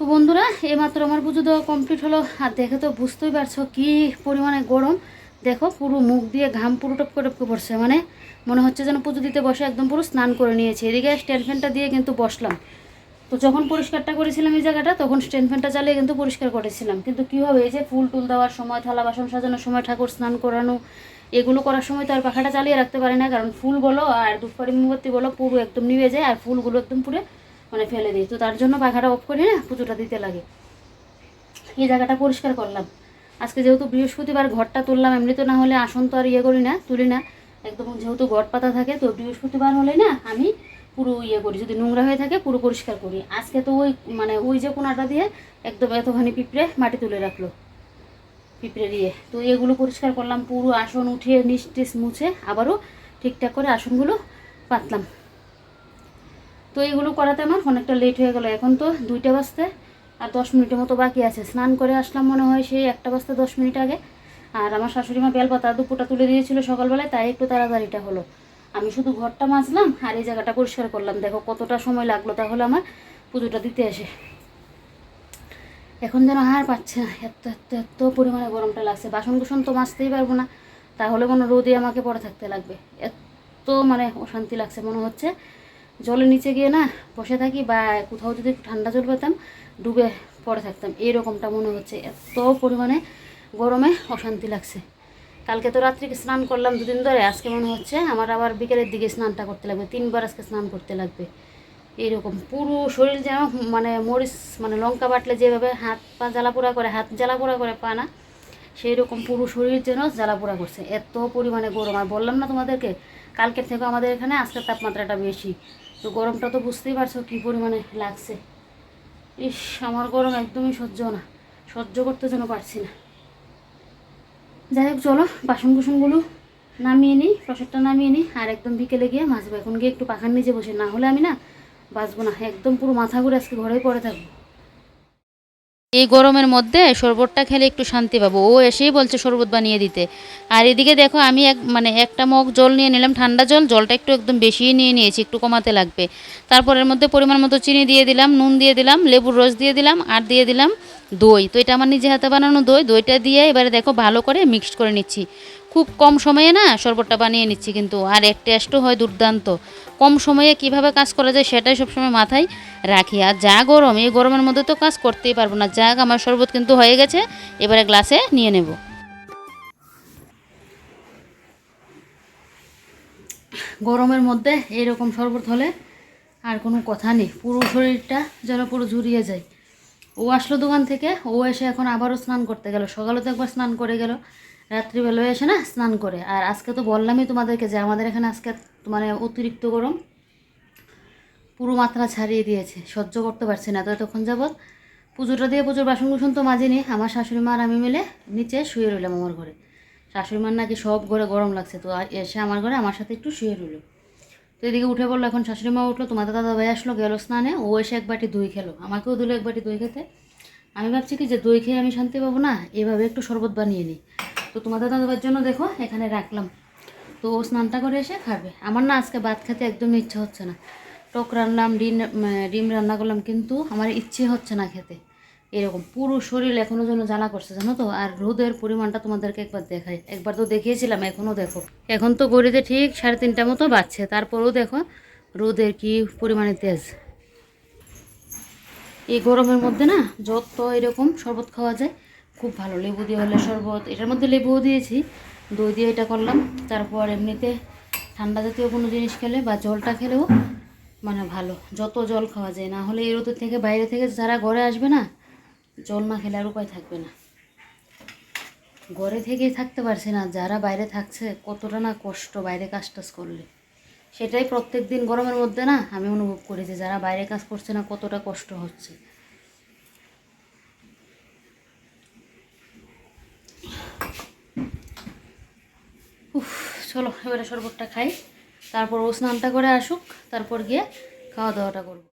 তো বন্ধুরা, এইমাত্র আমার পুজো দেওয়া কমপ্লিট হলো। আর দেখে তো বুঝতেই পারছ কি পরিমাণে গরম। দেখো, পুরো মুখ দিয়ে ঘাম পুরো টপকে টপকে পড়ছে। মানে মনে হচ্ছে যেন পুজো দিতে বসে একদম পুরো স্নান করে নিয়েছি। এদিকে স্ট্যান্ড ফ্যানটা দিয়ে কিন্তু বসলাম। তো যখন পরিষ্কারটা করেছিলাম এই জায়গাটা, তখন স্ট্যান্ড ফ্যানটা চালিয়ে কিন্তু পরিষ্কার করেছিলাম। কিন্তু কী হবে, এই যে ফুল টুল দেওয়ার সময়, থালা বাসন সাজানোর সময়, ঠাকুর স্নান করানো, এগুলো করার সময় তো আর পাখাটা চালিয়ে রাখতে পারি না। কারণ ফুল বলো আর ধূপকাঠি মোমবাতি বলো পুরো একদম নিভে যায়, আর ফুলগুলো একদম পুরো মানে ফেলে দিই তো তার জন্য পাখাটা অফ করে না পুজোটা দিতে লাগে। এই জায়গাটা পরিষ্কার করলাম। আজকে যেহেতু বৃহস্পতিবার ঘরটা তুললাম, এমনি তো না হলে আসন তো আর ইয়ে করি না, তুলি না। একদম যেহেতু ঘট পাতা থাকে, তো বৃহস্পতিবার হলে না আমি পুরো ইয়ে করি। যদি নোংরা হয়ে থাকে পুরো পরিষ্কার করি। আজকে তো ওই মানে ওই যে কোনাটা দিয়ে একদম এতখানি পিঁপড়ে মাটি তুলে রাখল। পিঁপড়ে দিয়ে। তো এগুলো পরিষ্কার করলাম, পুরো আসন উঠিয়ে নিচ মুছে আবারও ঠিকঠাক করে আসনগুলো পাতলাম। তো এইগুলো করাতে আমার অনেকটা লেট হয়ে গেল। এখন তো দুইটা বাজতে আর দশ মিনিটের মতো বাকি আছে। স্নান করে আসলাম মনে হয় সেই একটা বাজতে দশ মিনিট আগে। আর আমার শাশুড়ি মা বেলপাতা দুপুরটা তুলে দিয়েছিল সকালবেলায়, তাই একটু তাড়াতাড়িটা হলো। আমি শুধু ঘরটা মাজলাম আর এই জায়গাটা পরিষ্কার করলাম। দেখো কতটা সময় লাগল তাহলে আমার পুজোটা দিতে আসে এখন যেন আর পাচ্ছে না। এত এত এত পরিমাণে গরমটা লাগছে। বাসন কুসন তো মাজতেই পারব না। তাহলে কোনো রোদে আমাকে পড়ে থাকতে লাগবে। এত মানে অশান্তি লাগছে মনে হচ্ছে। জলের নিচে গিয়ে না বসে থাকি বা কোথাও যদি ঠান্ডা জল পেতাম, ডুবে পড়ে থাকতাম। এইরকমটা মনে হচ্ছে। এত পরিমাণে গরমে অশান্তি লাগছে। কালকে তো রাত্রিকে স্নান করলাম দুদিন ধরে। আজকে মনে হচ্ছে আমার আবার বিকেলের দিকে স্নানটা করতে লাগবে। তিনবার আজকে স্নান করতে লাগবে। এইরকম পুরো শরীর যেন মানে মরিচ মানে লঙ্কা বাটলে যেভাবে হাত পা জ্বালাপোড়া করে, হাত জ্বালাপোড়া করে পা না সেই রকম পুরো শরীর যেন জ্বালাপোড়া করছে। এত পরিমাণে গরম। আর বললাম না তোমাদেরকে, কালকের থেকে আমাদের এখানে আজকের তাপমাত্রাটা বেশি। তো গরমটা তো বুঝতেই পারছ কী পরিমাণে লাগছে। ইস, আমার গরম একদমই সহ্য না, সহ্য করতে যেন পারছি না। যাই হোক, চলো বাসন কুসনগুলো নামিয়ে নিই প্রসাদটা নামিয়ে নিই, আর একদম বিকেলে গিয়ে মাছবো এখন গিয়ে একটু পাখার নিচে বসে, না হলে আমি না বাঁচবো না, একদম পুরো মাথা ঘুরে আজকে ঘরেই পড়ে থাকব। এই গরমের মধ্যে শরবতটা খেলে একটু শান্তি পাবো। ও এসেই বলছে শরবত বানিয়ে দিতে। আর এদিকে দেখো আমি এক মানে একটা মগ জল নিয়ে নিলাম, ঠান্ডা জল। জলটা একটু একদম বেশিই নিয়ে নিয়েছি, একটু কমাতে লাগবে। তারপরের মধ্যে পরিমাণ মতো চিনি দিয়ে দিলাম, নুন দিয়ে দিলাম, লেবুর রস দিয়ে দিলাম, আর দিয়ে দিলাম দই। তো এটা আমার নিজে হাতে বানানো দই। দইটা দিয়ে এবারে দেখো ভালো করে মিক্সড করে নিচ্ছি। খুব কম সময়ে না শরবতটা বানিয়ে নিচ্ছি কিন্তু, আর এক টেস্টও হয় দুর্দান্ত। কম সময়ে কীভাবে কাজ করা যায় সেটাই সবসময় মাথায় রাখি। আর যা গরম, এই গরমের মধ্যে তো কাজ করতেই পারব না। যাক, আমার শরবত কিন্তু হয়ে গেছে, এবারে গ্লাসে নিয়ে নেব। গরমের মধ্যে এরকম শরবত হলে আর কোনো কথা নেই। পুরো শরীরটা যেন পুরো ঝুরিয়ে যায়। ও আসলো দোকান থেকে, ও এসে এখন আবারও স্নান করতে গেল। সকালে তো একবার স্নান করে গেল। রাত্রিবেলায় এসে না স্নান করে। আর আজকে তো বললামই তোমাদেরকে যে আমাদের এখানে আজকে মানে অতিরিক্ত গরম। পুরো মাত্রা ছাড়িয়ে দিয়েছে, সহ্য করতে পারছি না। তো তখন যাবৎ পুজোটা দিয়ে পুজোর বাসন কুসন তো মাজিনি। আমার শাশুড়ি মা আর আমি মিলে নিচে শুয়ে রইলাম আমার ঘরে। শাশুড়ি মার নাকি সব ঘরে গরম লাগছে। তো এসে আমার ঘরে আমার সাথে একটু শুয়ে রইল। তো এদিকে উঠে পড়ল এখন শাশুড়ি মা উঠল, তোমাদের দাদা ভাই আসলো, গেল স্নানে। ও এসে এক বাটি দই খেলো। আমাকেও দিল এক বাটি দই খেতে। আমি ভাবছি কি যে দই খেয়ে আমি শান্তি পাবো না? এভাবে একটু শরবত বানিয়ে নিই। তো তোমাদের দাদা ভাইয়ের জন্য দেখো, এখানে রাখলাম। তো ও স্নানটা করে এসে খাবে। আমার না আজকে ভাত খেতে একদমই ইচ্ছা হচ্ছে না। টক রান্নাম ডিম ডিম রান্না করলাম, কিন্তু আমার ইচ্ছে হচ্ছে না খেতে। এরকম পুরো শরীর এখনও যেন জ্বালা করছে, জানো তো? আর রোদের পরিমাণটা তোমাদেরকে একবার দেখাই। একবার তো দেখিয়েছিলাম এখনও দেখো। এখন তো গড়িতে ঠিক সাড়ে তিনটা মতো বাজছে। তারপরেও দেখো রোদের কি পরিমাণে তেজ। এই গরমের মধ্যে না যত এরকম শরবত খাওয়া যায়, খুব ভালো। লেবু দিয়ে হলে শরবত, এটার মধ্যে লেবুও দিয়েছি, দই দিয়ে এটা করলাম। তারপর এমনিতে ঠান্ডা জাতীয় কোনো জিনিস খেলে বা জলটা খেলেও মানে ভালো, যত জল খাওয়া যায়। না হলে এই রোদের থেকে বাইরে থেকে যারা ঘরে আসবে না, জল না খেলে আর উপায় থাকবে না। ঘরে থেকেই থাকতে পারছে না, যারা বাইরে থাকছে কতটা না কষ্ট বাইরে কাজ টাজ করলে। সেটাই প্রত্যেক দিন গরমের মধ্যে না আমি অনুভব করি যে যারা বাইরে কাজ করছে না কতটা কষ্ট হচ্ছে। উফ, চলো, এবারে শরবতটা খাই, তারপর ও স্নানটা করে আসুক, তারপর গিয়ে খাওয়া দাওয়াটা করব।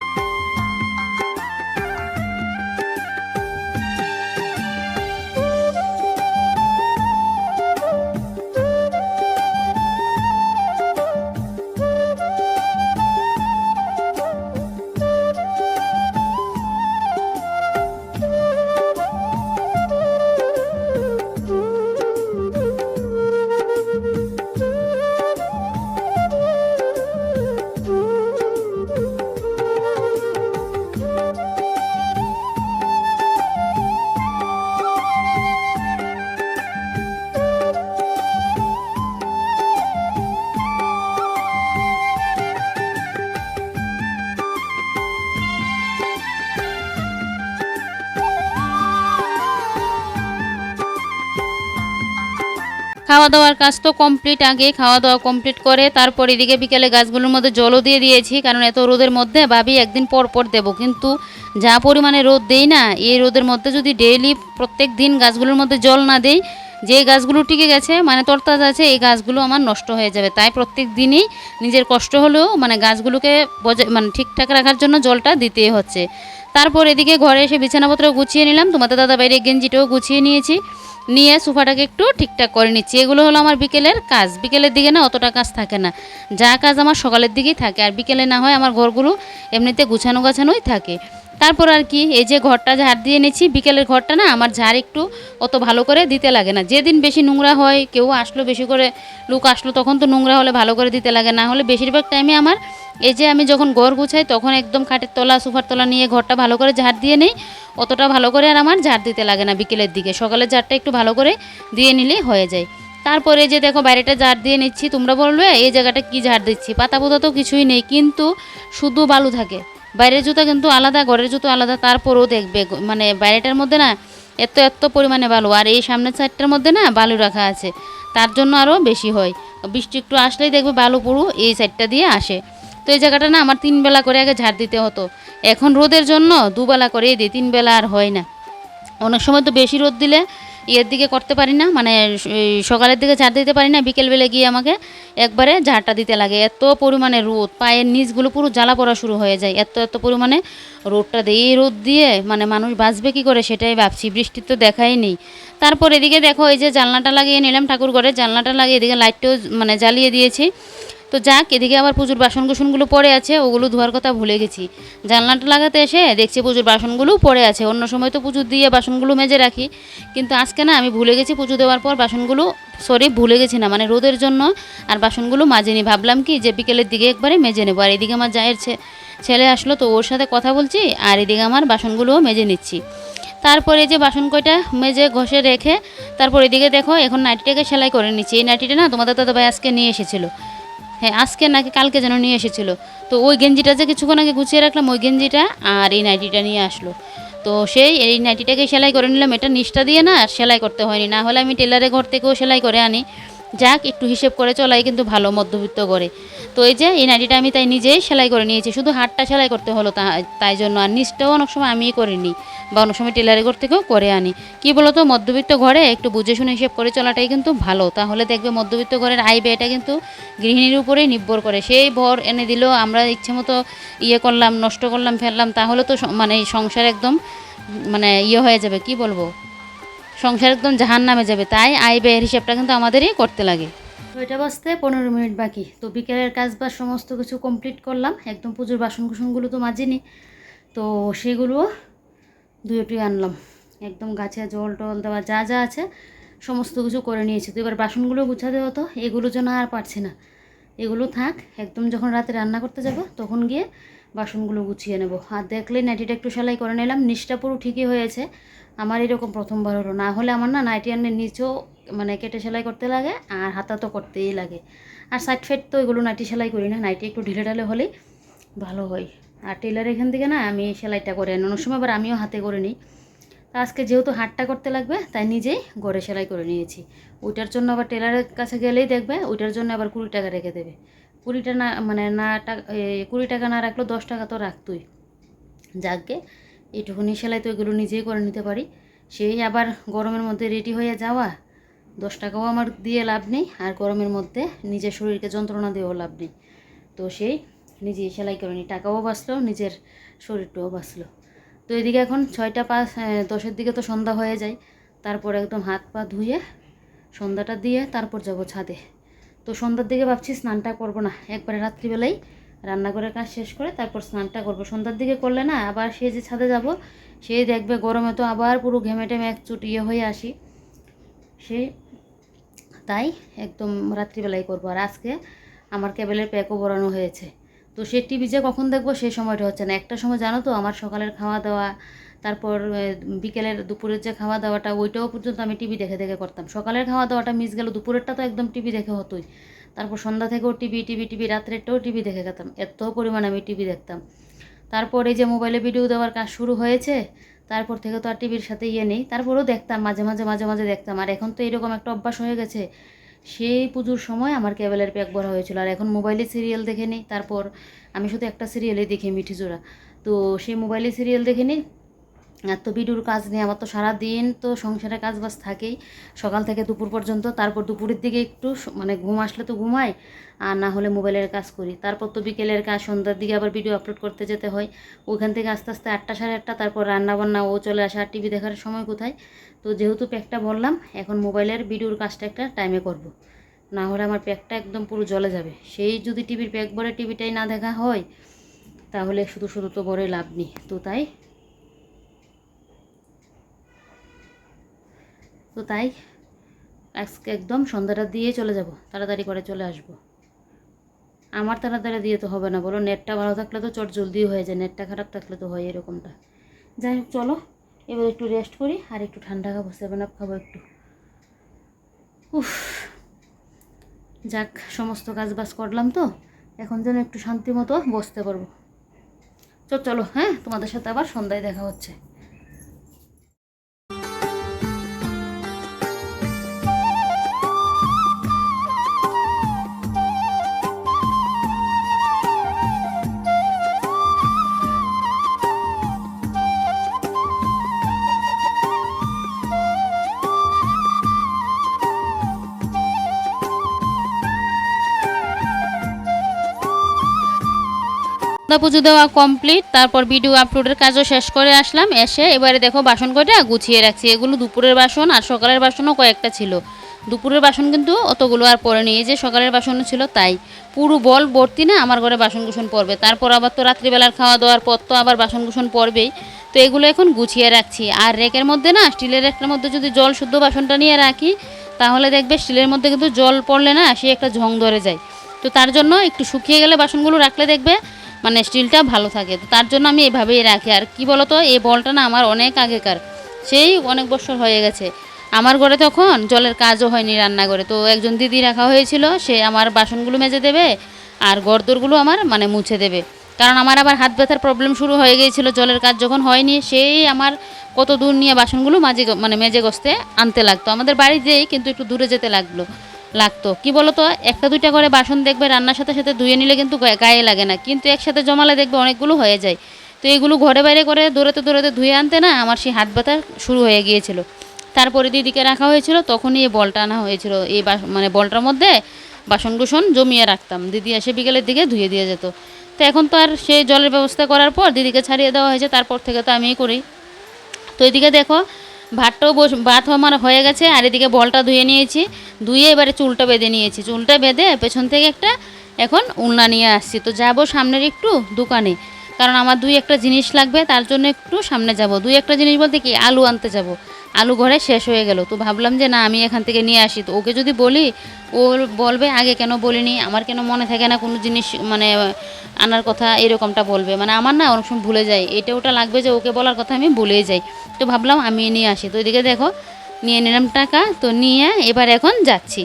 খাওয়া দাওয়ার কাজ তো কমপ্লিট আগে খাওয়া দাওয়া কমপ্লিট করে তারপর এদিকে বিকেলে গাছগুলোর মধ্যে জলও দিয়ে দিয়েছি, কারণ এত রোদের মধ্যে ভাবি একদিন পর পর দেবো। কিন্তু যা পরিমাণে রোদ দেই না, এই রোদের মধ্যে যদি ডেইলি প্রত্যেক দিন গাছগুলোর মধ্যে জল না দেই, যে গাছগুলো টিকে গেছে মানে তরতাজ আছে, এই গাছগুলো আমার নষ্ট হয়ে যাবে। তাই প্রত্যেক দিনই নিজের কষ্ট হলেও মানে গাছগুলোকে বজায় মানে ঠিকঠাক রাখার জন্য জলটা দিতেই হচ্ছে। তারপর এদিকে ঘরে এসে বিছানাপত্র গুছিয়ে নিলাম। তোমাদের দাদা বাইরে গেঞ্জিটাও গুছিয়ে নিয়েছি। নিয়ে সোফাটাকে একটু ঠিকঠাক করে নিচ্ছি। এগুলো হলো আমার বিকেলের কাজ। বিকেলের দিকে না অতটা কাজ থাকে না। যা কাজ আমার সকালের দিকেই থাকে। আর বিকেলে না হয় আমার ঘরগুলো এমনিতে গুছানো গাছানোই থাকে। তারপর আর কি, এই যে ঘরটা ঝাড় দিয়ে নিচ্ছি বিকেলের ঘরটা না, আমার ঝাড় একটু অত ভালো করে দিতে লাগে না। যেদিন বেশি নোংরা হয়, কেউ আসলো বেশি করে, লোক আসলো, তখন তো নোংরা হলে ভালো করে দিতে লাগে, না হলে বেশিরভাগ টাইমে আমার এই যে আমি যখন ঘর গুছাই, তখন একদম খাটের তলা, সুফার তলা নিয়ে ঘরটা ভালো করে ঝাড় দিয়ে নেই, অতটা ভালো করে আর আমার ঝাড় দিতে লাগে না বিকেলের দিকে। সকালের ঝাড়টা একটু ভালো করে দিয়ে নিলেই হয়ে যায়। তারপরে যে দেখো বাইরেটা ঝাড় দিয়ে নিচ্ছি, তোমরা বলবে, এই জায়গাটা কি ঝাড় দিচ্ছি? পাতা পোতা তো কিছুই নেই, কিন্তু শুধু বালু থাকে। বাইরের জুতো কিন্তু আলাদা, ঘরের জুতো আলাদা, তারপরেও দেখবে মানে বাইরেটার মধ্যে না এত এত পরিমাণে বালু। আর এই সামনের সাইডটার মধ্যে না বালু রাখা আছে। তার জন্য আরও বেশি হয়। বৃষ্টি একটু আসলেই দেখবে বালু পুরু এই সাইডটা দিয়ে আসে। তো এই জায়গাটা না আমার তিনবেলা করে আগে ঝাড় দিতে হতো। এখন রোদের জন্য দুবেলা করেই দিই তিনবেলা আর হয় না। অনেক সময় তো বেশি রোদ দিলে ইয়ের দিকে করতে পারি না মানে সকালের দিকে ঝাড় দিতে পারি না, বিকেলবেলা গিয়ে আমাকে একবারে ঝাড়টা দিতে লাগে। এত পরিমাণে রোদ, পায়ের নিচগুলো পুরো জ্বালা পড়া শুরু হয়ে যায়। এত এত পরিমাণে রোদটা দিয়ে এই রোদ দিয়ে মানে মানুষ বাঁচবে কী করে সেটাই ভাবছি বৃষ্টির তো দেখাই নেই। তারপর এদিকে দেখো, এই যে জানলাটা লাগিয়ে নিলাম ঠাকুর ঘরে জানলাটা লাগিয়ে এদিকে লাইটটাও মানে জ্বালিয়ে দিয়েছি। তো যাক, এদিকে আবার পুজোর বাসন কুসনগুলো পড়ে আছে, ওগুলো ধোয়ার কথা ভুলে গেছি। জানলাটা লাগাতে এসে দেখছি প্রচুর বাসনগুলো পড়ে আছে। অন্য সময় তো পুজো দিয়ে বাসনগুলো মেজে রাখি। কিন্তু আজকে না, আমি ভুলে গেছি পুজো দেওয়ার পর বাসনগুলো সরি ভুলে গেছি না। মানে রোদের জন্য আর বাসনগুলো মাজিনি। ভাবলাম কি যে বিকেলের দিকে একবারে মেজে নেব। আর এদিকে আমার জায়ের ছে- ছেলে আসলো তো ওর সাথে কথা বলছি, আর এদিকে আমার বাসনগুলোও মেজে নিচ্ছি। তারপরে যে বাসন কয়টা মেজে ঘষে রেখে, তারপর এদিকে দেখো, এখন নাইটিটাকে সেলাই করে নিচ্ছি। এই নাইটিটা না তোমাদের দাদা ভাই আজকে নিয়ে এসেছিল। হ্যাঁ আজকে নাকি কালকে যেন নিয়ে এসেছিল। তো ওই গেঞ্জিটা যে কিছুক্ষণ আগে গুছিয়ে রাখলাম, ওই গেঞ্জিটা আর এই নাইটিটা নিয়ে আসলো। তো সেই, এই নাইটিটাকে সেলাই করে নিলাম। এটা নিষ্ঠা দিয়ে না, আর সেলাই করতে হয়নি। না হলে আমি টেলারে ঘর থেকেও সেলাই করে আনি। যাক, একটু হিসেব করে চলাই কিন্তু ভালো মধ্যবিত্ত করে তো এই যে, এই নাইটিটা আমি তাই নিজেই সেলাই করে নিয়েছি, শুধু হাতটা সেলাই করতে হলো তা- তাই জন্য। আর নিচটাও অনেক সময় আমিই করে নিই বা অনেক সময় টেলারে ঘর থেকেও করে আনি। কি বলতো, মধ্যবিত্ত ঘরে একটু বুঝে শুনে হিসেব করে চলাটাই কিন্তু ভালো। তাহলে দেখবে মধ্যবিত্ত ঘরের আয় ব্যয়টা কিন্তু গৃহিণীর উপরেই নির্ভর করে। সেই ভর এনে দিল, আমরা ইচ্ছে মতো ইয়ে করলাম, নষ্ট করলাম, ফেললাম, তাহলে তো মানে সংসার একদম মানে ইয়ে হয়ে যাবে, কি বলব? সংসার একদম জাহান নামে যাবে, তাই আয় ব্যয়ের হিসাবটা কিন্তু আমাদেরই করতে লাগে। ওইটা বাজতে পনেরো মিনিট বাকি, তো বিকেলের কাজ বাজ সমস্ত কিছু কমপ্লিট করলাম, একদম পুজোর বাসন কুসনগুলো তো মাজিনি, তো সেগুলো দুইটি আনলাম। একদম গাছে জল টল দেওয়া যা যা আছে, সমস্ত কিছু করে নিয়েছি। তো এবার বাসনগুলো গুছাতে হতো, এগুলো যেন আর পারছি না। এগুলো থাক, একদম যখন রাতে রান্না করতে যাব, তখন গিয়ে বাসনগুলো গুছিয়ে নেব। আর দেখলেই নাইটিটা একটু সেলাই করে নিলাম, নিচটা পুরো ঠিকই হয়েছে আমার এরকম প্রথমবার হলো। না হলে আমার না নাইটি আনের নিচেও মানে কেটে সেলাই করতে লাগে আর হাতা তো করতেই লাগে। আর সাইড ফাইড তো এগুলো নাইটি সেলাই করি না নাইটি একটু ঢিলে ঢালে হলেই ভালো হয়। আর টেলার এখান থেকে না আমি সেলাইটা করে আনি। অনেক সময় আবার আমিও হাতে করে নিই। তা আজকে যেহেতু হাতটা করতে লাগবে, তাই নিজেই ঘরে সেলাই করে নিয়েছি। ওইটার জন্য আবার টেলারের কাছে গেলেই দেখবে, ওইটার জন্য আবার কুড়ি টাকা রেখে দেবে। কুড়িটা না মানে না টাকা কুড়ি টাকা না রাখলেও দশ টাকা তো রাখতুই। যাকগে এইটুকুনি সেলাই তো এগুলো নিজেই করে নিতে পারি। সেই আবার গরমের মধ্যে রেডি হয়ে যাওয়া, দশ টাকাও আমার দিয়ে লাভ নেই, আর গরমের মধ্যে নিজের শরীরকে যন্ত্রণা দিয়েও লাভ নেই। তো সেই নিজেই সেলাই করে নিই, টাকাও বাঁচলো, নিজের শরীরটাও বাঁচলো। তো এদিকে এখন ছয়টা পাঁচ দশের দিকে তো সন্ধ্যা হয়ে যায়, তারপর একদম হাত পা ধুয়ে সন্ধ্যাটা দিয়ে তারপর যাব ছাদে। তো সন্ধ্যার দিকে ভাবছি স্নানটা করব না, একবারে রাত্রিবেলাই রান্নাঘরের কাজ শেষ করে তারপর স্নানটা করব। সন্ধ্যার দিকে করলে না আবার সে যে ছাদে যাব সে দেখবে গরমে তো আবার পুরো ঘেমে টেমে এক চুট ইয়ে হয়ে আসি। সে তাই একদম রাত্রিবেলাই করব। আর আজকে আমার কেবেলের প্যাকও বড়ানো হয়েছে। তো সে টিভি যে কখন দেখব সেই সময়টা হচ্ছে না। একটা সময় জানো তো আমার সকালের খাওয়া দাওয়া, তারপর বিকেলের দুপুরের যে খাওয়া দাওয়াটা, ওইটাও পর্যন্ত আমি টিভি দেখে দেখে করতাম। সকালের খাওয়া দাওয়াটা মিস গেল, দুপুরেরটা তো একদম টিভি দেখে হতোই। তারপর সন্ধ্যা থেকেও টিভি টিভি টিভি রাত্রেরটাও টিভি দেখে খেতাম। এত পরিমাণে আমি টিভি দেখতাম। তারপর এই যে মোবাইলে ভিডিও দেওয়ার কাজ শুরু হয়েছে, তারপর থেকে তো আর টিভির সাথে ইয়ে নেই। তারপরেও দেখতাম, মাঝে মাঝে মাঝে মাঝে দেখতাম। আর এখন তো এরকম একটা অভ্যাস হয়ে গেছে, সেই পুজোর সময় আমার কেবলের প্যাক ভরা হয়েছিল। আর এখন মোবাইলে সিরিয়াল দেখে নিই। তারপর আমি শুধু একটা সিরিয়ালে দেখি মিঠি জোড়া। তো সেই মোবাইলে সিরিয়াল দেখে নিই আর তো ভিডিওর কাজ নেই, আমার তো সারা দিন তো সংসারে কাজ বাজ থাকেই। সকাল থেকে দুপুর পর্যন্ত, তারপর দুপুরের দিকে একটু মানে ঘুম আসলে তো ঘুমাই, আর না হলে মোবাইলের কাজ করি। তারপর তো বিকেলের কাজ, সন্ধ্যার দিকে আবার ভিডিও আপলোড করতে যেতে হয়। ওইখান থেকে আস্তে আস্তে আটটা সাড়ে আটটা, তারপর রান্না বান্না ও চলে আসে আর টিভি দেখার সময় কোথায়। তো যেহেতু প্যাকটা বললাম এখন মোবাইলের ভিডিওর কাজটা একটা টাইমে করব। না হলে আমার প্যাকটা একদম পুরো জলে যাবে। সেই যদি টিভির প্যাক ভরে টিভিটাই না দেখা হয়, তাহলে শুধু শুধু তো বড়ই লাভ নেই। তো তাই তো তাই আজকে একদম সন্ধ্যাটা দিয়ে চলে যাব, তাড়াতাড়ি করে চলে আসব। আমার তাড়াতাড়ি দিয়ে তো হবে না, বলো নেটটা ভালো থাকলে তো চট জলদি হয়ে যায়, নেটটা খারাপ থাকলে তো হয় এরকমটা। যাই হোক, চলো, এবার একটু রেস্ট করি, আর একটু ঠান্ডা খাব সেভেন আপ খাব একটু। উফ, যাক, সমস্ত কাজ বাজ করলাম তো, এখন যেন একটু শান্তি মতো বসতে পারব। তো চলো হ্যাঁ তোমাদের সাথে আবার সন্ধ্যায় দেখা হচ্ছে। সন্ধ্যা পুজো দেওয়া কমপ্লিট তারপর ভিডিও আপলোডের কাজও শেষ করে আসলাম। এসে এবারে দেখো বাসন কয়টা? গুছিয়ে রাখছি। এগুলো দুপুরের বাসন আর সকালের বাসনও কয়েকটা ছিল। দুপুরের বাসন কিন্তু অতগুলো আর পরে নিয়ে যে সকালের বাসনও ছিল তাই। পুরো বল ভর্তি না, আমার ঘরে বাসন কুসন পড়বে। তারপর আবার তো রাত্রিবেলার খাওয়া দাওয়ার পর তো আবার বাসন কুসন পড়বেই। তো এগুলো এখন গুছিয়ে রাখছি। আর রেকের মধ্যে না, স্টিলের রেকের মধ্যে যদি জল শুদ্ধ বাসনটা নিয়ে রাখি, তাহলে দেখবে স্টিলের মধ্যে কিন্তু জল পড়লে না, সে একটা ঝং ধরে যায়। তো তার জন্য একটু শুকিয়ে গেলে বাসনগুলো রাখলে দেখবে মানে স্টিলটা ভালো থাকে। তো তার জন্য আমি এভাবেই রাখি। আর কি বলতো, এই বলটা না আমার অনেক আগেকার। সেই অনেক বছর হয়ে গেছে। আমার ঘরে তখন জলের কাজও হয়নি রান্নাঘরে। তো একজন দিদি রাখা হয়েছিল, সে আমার বাসনগুলো মেজে দেবে আর গর্দরগুলো আমার মানে মুছে দেবে। কারণ আমার আবার হাত ব্যথার প্রবলেম শুরু হয়ে গিয়েছিল, জলের কাজ যখন হয়নি, সেই আমার কত দূর নিয়ে বাসনগুলো মাঝে মানে মেজে গসতে আনতে লাগতো। আমাদের বাড়ি বাড়িতেই কিন্তু একটু দূরে যেতে লাগল। লাগতো। কি বলতো? একটা দুইটা করে বাসন দেখবে রান্নার সাথে সাথে ধুয়ে নিলে কিন্তু গায়ে- লাগে না। কিন্তু একসাথে জমালে দেখবে অনেকগুলো হয়ে যায়। তো এগুলো ঘরে বাইরে করে দৌড়াতে দৌড়াতে ধুয়ে আনতে না আমার সেই হাত ব্যথা শুরু হয়ে গিয়েছিল। তারপরে দিদিকে রাখা হয়েছিল, তখনই এই বলটা আনা হয়েছিল। এই মানে বলটার মধ্যে বাসন কুসন জমিয়ে রাখতাম। দিদি এসে বিকেলের দিকে ধুয়ে দিয়ে যেত। তো এখন তো আর সেই জলের ব্যবস্থা করার পর দিদিকে ছাড়িয়ে দেওয়া হয়েছে। তারপর থেকে তো আমিই করি। তো এদিকে দেখো ভাতটাও বস, ভাত আমার হয়ে গেছে, আর এদিকে বলটা ধুয়ে নিয়েছি। ধুয়ে এবারে চুলটা বেঁধে নিয়েছি। চুলটা বেঁধে পেছন থেকে একটা এখন উলনা নিয়ে আসছি। তো যাব সামনের একটু দোকানে। কারণ আমার দুই একটা জিনিস লাগবে, তার জন্য একটু সামনে যাব। দুই একটা জিনিস বলতে কি, আলু আনতে যাব। আলু ঘরে শেষ হয়ে গেল। তো ভাবলাম যে, না, আমি এখান থেকে নিয়ে আসি। তো ওকে যদি বলি, ও বলবে, আগে কেন বলিনি? আমার কেন মনে থাকে না কোনো জিনিস মানে আনার কথা এরকমটা বলবে? মানে আমার না অনেক সময় ভুলে যায় এটা ওটা লাগবে যে, ওকে বলার কথা আমি ভুলেই যাই। তো ভাবলাম আমি নিয়ে আসি। তো এদিকে দেখো, নিয়ে নিলাম টাকা। তো নিয়ে এবার এখন যাচ্ছি।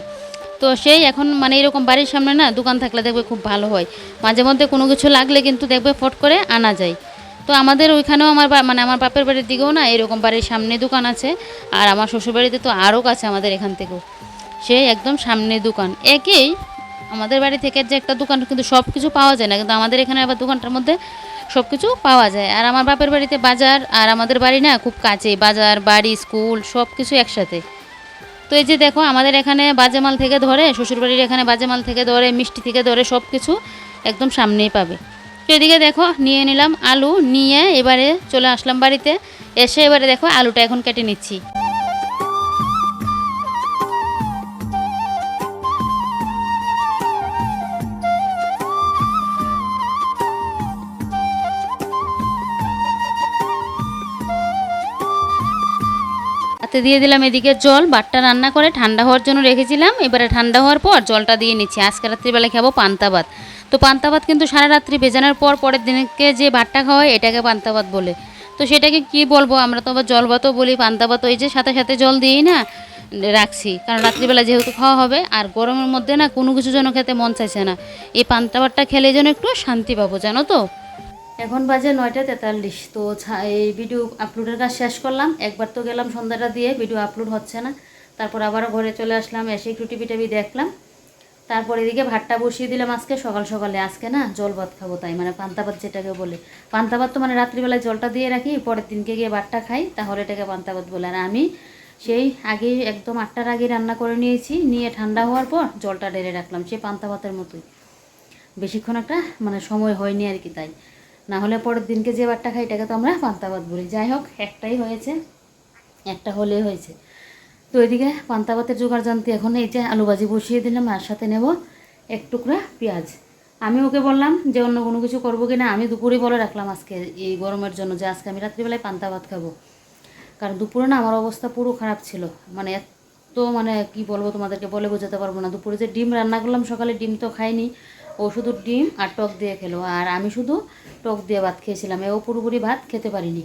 তো সেই এখন মানে এরকম বাড়ির সামনে না দোকান থাকলে দেখবে খুব ভালো হয়। মাঝে মধ্যে কোনো কিছু লাগলে কিন্তু দেখবে ফট করে আনা যায়। তো আমাদের ওইখানেও আমার মানে আমার বাপের বাড়ির দিকেও না এরকম বাড়ির সামনে দোকান আছে। আর আমার শ্বশুরবাড়িতে তো আরও কাছে আমাদের এখান থেকেও। সে একদম সামনে দোকান। একেই আমাদের বাড়ি থেকে যে একটা দোকান কিন্তু সব কিছু পাওয়া যায় না। কিন্তু আমাদের এখানে আবার দোকানটার মধ্যে সব কিছু পাওয়া যায়। আর আমার বাপের বাড়িতে বাজার আর আমাদের বাড়ি না খুব কাছে বাজার, বাড়ি, স্কুল সব কিছু একসাথে। তো এই যে দেখো আমাদের এখানে বাজে মাল থেকে ধরে, শ্বশুরবাড়ির এখানে বাজে মাল থেকে ধরে, মিষ্টি থেকে ধরে সব কিছু একদম সামনেই পাবে। তো এদিকে দেখো, নিয়ে নিলাম আলু, নিয়ে এবারে চলে আসলাম বাড়িতে। এসে এবারে দেখো আলুটা এখন কেটে নিচ্ছি। দিয়ে দিলাম এদিকে জল, বাটটা রান্না করে ঠান্ডা হওয়ার জন্য রেখেছিলাম। এবারে ঠান্ডা হওয়ার পর জলটা দিয়ে নিচ্ছি। আজকে রাত্রিবেলা খাব পান্তা ভাত। তো পান্তা ভাত কিন্তু সারা রাত্রি ভেজানোর পর পরের দিনকে যে ভাতটা খাওয়ায় এটাকে পান্তা ভাত বলে। তো সেটাকে কি বলব? আমরা তো আবার জল ভাতও বলি পান্তা ভাত ওই যে সাথে সাথে জল দিয়েই না রাখছি। কারণ রাত্রিবেলা যেহেতু খাওয়া হবে, আর গরমের মধ্যে না কোনো কিছু যেন খেতে মন চাইছে না। এই পান্তা ভাতটা খেলে যেন একটু শান্তি পাবো, জানো তো? এখন বাজে নয়টা তেতাল্লিশ, তো এই ভিডিও আপলোডের কাজ শেষ করলাম। একবার তো গেলাম সন্ধ্যাটা দিয়ে ভিডিও আপলোড হচ্ছে না। তারপর আবারও ঘরে চলে আসলাম, এসে একটু টিভি টিভি দেখলাম। তারপর এদিকে ভাতটা বসিয়ে দিলাম আজকে, সকাল সকালে। আজকে না জল ভাত খাব তাই মানে পান্তা ভাত যেটাকে বলে। পান্তা ভাত তো মানে রাত্রিবেলায় জলটা দিয়ে রাখি, পরের দিনকে গিয়ে ভাতটা খাই, তাহলে এটাকে পান্তা ভাত বলে। আর আমি সেই আগে একদম আটটার আগে রান্না করে নিয়েছি, নিয়ে ঠান্ডা হওয়ার পর জলটা ঢেলে রাখলাম, সে পান্তা ভাতের মতোই। বেশিক্ষণ একটা মানে সময় হয়নি আর কি তাই। না হলে পরের দিনকে যে ভাতটা খাই, এটাকে তো আমরা পান্তা ভাত বলি। যাই হোক, একটাই হয়েছে, একটা হলে হয়েছে। তো এদিকে পান্তা ভাতের জোগাড় জানতে এখন এই যে আলু ভাজি বসিয়ে দিলাম, আর সাথে নেব এক টুকরা পেঁয়াজ। আমি ওকে বললাম যে অন্য কোনো কিছু করব কি না আমি দুপুরে বলে রাখলাম আজকে এই গরমের জন্য যে আজকে আমি রাত্রিবেলায় পান্তা ভাত খাব। কারণ দুপুরে না আমার অবস্থা পুরো খারাপ ছিল। মানে এত মানে কি বলব তোমাদেরকে বলে বোঝাতে পারব না। দুপুরে যে ডিম রান্না করলাম, সকালে ডিম তো খাইনি। ও শুধু ডিম আর টক দিয়ে খেলো। আর আমি শুধু টক দিয়ে ভাত খেয়েছিলাম। এও পুরোপুরি ভাত খেতে পারিনি।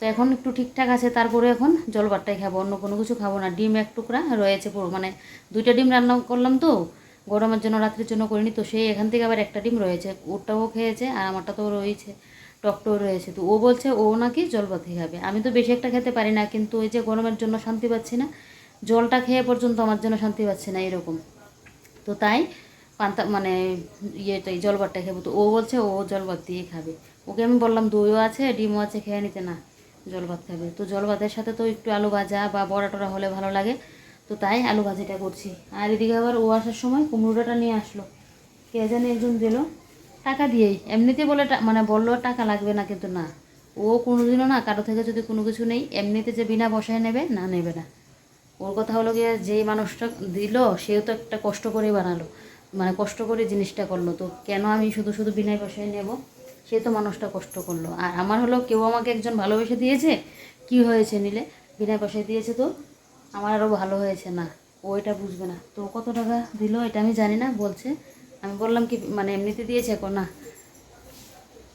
তো এখন একটু ঠিকঠাক আছে, তারপরে এখন জল ভাতটাই খাব, অন্য কোনো কিছু খাব না। ডিম এক টুকরা রয়েছে পুরো মানে দুইটা ডিম রান্না করলাম তো, গরমের জন্য, রাত্রির জন্য করিনি তো, সেই এখান থেকে আবার একটা ডিম রয়েছে ওরটাও খেয়েছে আর আমারটা তো রয়েছে, টকটাও রয়েছে। তো ও বলছে ও নাকি জল ভাতই খাবে। আমি তো বেশি একটা খেতে পারি না, কিন্তু ওই যে গরমের জন্য শান্তি পাচ্ছি না, জলটা খেয়ে পর্যন্ত আমার জন্য শান্তি পাচ্ছে না এরকম। তো তাই পান্তা মানে ইয়েটাই জল ভাতটা খাব। তো ও বলছে ও জল ভাত দিয়ে খাবে। ওকে আমি বললাম দইও আছে, ডিমও আছে, খেয়ে নিতে না। জল ভাত খাবে। তো জল ভাতের সাথে তো একটু আলু ভাজা বা বড়া টড়া হলে ভালো লাগে। তো তাই আলু ভাজিটা করছি। আর এদিকে আবার ও আসার সময় কুমড়োটা নিয়ে আসলো। কে জানে একজন দিল। টাকা দিয়েই। এমনিতে বলে মানে বলল টাকা লাগবে না কিন্তু না। ও কোনোদিনও না কারও থেকে যদি কোনো কিছু নেই, এমনিতে যে বিনা বসায় নেবে, না নেবে না। ওর কথা হলো গিয়ে যেই মানুষটা দিল, সেও তো একটা কষ্ট করেই বানালো। মানে কষ্ট করে জিনিসটা করল। তো কেন আমি শুধু শুধু বিনা পয়সায় নেব? সে তো মানুষটা কষ্ট করল। আর আমার হলো কেউ আমাকে একজন ভালোবেসে দিয়েছে? কি হয়েছে নিলে? বিনা পয়সায় দিয়েছে তো? আমার আরও ভালো হয়েছে না। ও এটা বুঝবে না। তো কত টাকা দিল এটা আমি জানি না, বলছে। আমি বললাম কি মানে এমনিতে দিয়েছে এখন না।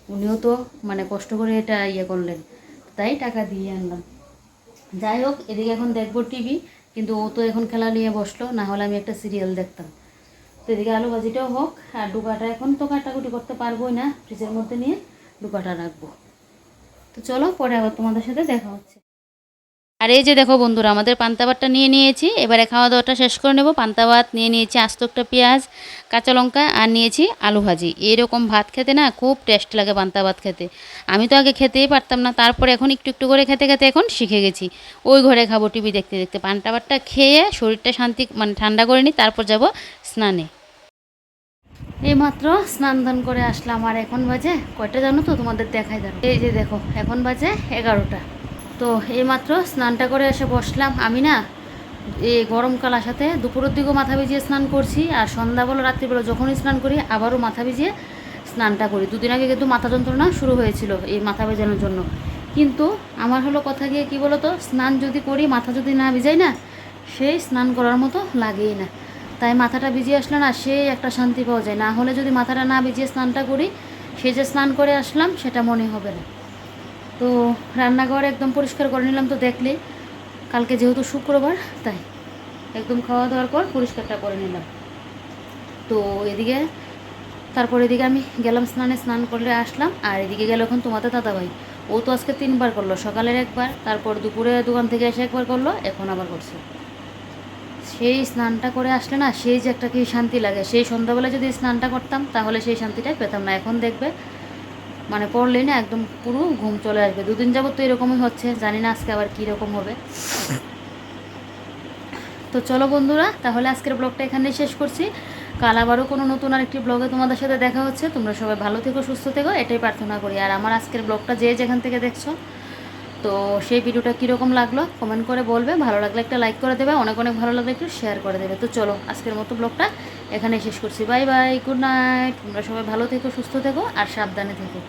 উনিও তো মানে কষ্ট করে এটা ইয়ে করলেন। তাই টাকা দিয়ে আনলাম। যাই হোক, এদিকে এখন দেখব টিভি, কিন্তু ও তো এখন খেলা নিয়ে বসল, না হলে আমি একটা সিরিয়াল দেখতাম। তো এদিকে আলু ভাজিটাও হোক, আর ডুকাটা এখন তো কাটাকুটি করতে পারবোই না ফ্রিজের মধ্যে নিয়ে ডুকাটা রাখব। তো চলো, পরে আবার তোমাদের সাথে দেখা হচ্ছে। আর এই যে দেখো বন্ধুরা, আমাদের পান্তা ভাতটা নিয়ে নিয়েছি। এবারে খাওয়া দাওয়াটা শেষ করে নেব। পান্তা ভাত নিয়ে নিয়েছি, আস্ত একটা পেঁয়াজ, কাঁচা লঙ্কা, আর নিয়েছি আলু ভাজি। এইরকম ভাত খেতে না খুব টেস্ট লাগে পান্তা ভাত খেতে। আমি তো আগে খেতেই পারতাম না, তারপরে এখন একটু একটু করে খেতে খেতে এখন শিখে গেছি। ওই ঘরে খাব টিভি দেখতে দেখতে। পান্তা ভাতটা খেয়ে শরীরটা শান্তি মানে ঠান্ডা করে নিই, তারপর যাব স্নানে। এইমাত্র স্নান দান করে আসলাম, আর এখন বাজে কয়টা জানো তো তোমাদের দেখাই দাঁড়ো এই যে দেখো, এখন বাজে এগারোটা। তো এইমাত্র স্নানটা করে এসে বসলাম। আমি না এই গরমকাল আসাতে দুপুরের দিকেও মাথা ভিজিয়ে স্নান করছি, আর সন্ধ্যাবেলা, রাত্রিবেলা যখনই স্নান করি, আবারও মাথা ভিজিয়ে স্নানটা করি। দুদিন আগে কিন্তু মাথা যন্ত্রণা শুরু হয়েছিল এই মাথা ভেজানোর জন্য। কিন্তু আমার হলো কথা গিয়ে কী বলো তো স্নান যদি করি, মাথা যদি না ভিজাই না, সেই স্নান করার মতো লাগেই না। তাই মাথাটা ভিজিয়ে আসলে না সেই একটা শান্তি পাওয়া যায়। না হলে যদি মাথাটা না ভিজিয়ে স্নানটা করি সে যে স্নান করে আসলাম, সেটা মনে হবে না। তো রান্নাঘর একদম পরিষ্কার করে নিলাম তো দেখলে কালকে যেহেতু শুক্রবার, তাই একদম খাওয়া দাওয়ার পর পরিষ্কারটা করে নিলাম। তো এদিকে, তারপর এদিকে আমি গেলাম স্নানে, স্নান করলে আসলাম। আর এদিকে গেল এখন তোমাদের দাদাভাই। ও তো আজকে তিনবার করল, সকালের একবার, তারপর দুপুরে দোকান থেকে এসে একবার করল, এখন আবার করছে। সেই স্নানটা করে আসলে না, সেই যে একটা কি শান্তি লাগে। সেই সন্ধ্যাবেলা যদি স্নানটা করতাম, তাহলে সেই শান্তিটাই পেতাম না। এখন দেখবে মানে পড়লেই না একদম পুরো ঘুম চলে আসবে। দুদিন যাবত তো এরকমই হচ্ছে, জানি না আজকে আবার কীরকম হবে। তো চলো বন্ধুরা, তাহলে আজকের ব্লগটা এখানেই শেষ করছি। কাল আবারও কোনো নতুন আরেকটি ব্লগে তোমাদের সাথে দেখা হচ্ছে। তোমরা সবাই ভালো থেকো, সুস্থ থেকো, এটাই প্রার্থনা করি। আর আমার আজকের ব্লগটা যে যেখান থেকে দেখছ তো সেই ভিডিওটা কীরকম লাগল কমেন্ট করে বলবে। ভালো লাগলে একটা লাইক করে দেবে, অনেক অনেক ভালো লাগলে একটু শেয়ার করে দেবে। তো চলো আজকের মতো ব্লগটা এখানে শেষ করছি। বাই বাই গুড নাইট তোমরা সবাই ভালো থেকো, সুস্থ থেকো, আর সাবধানে থেকো।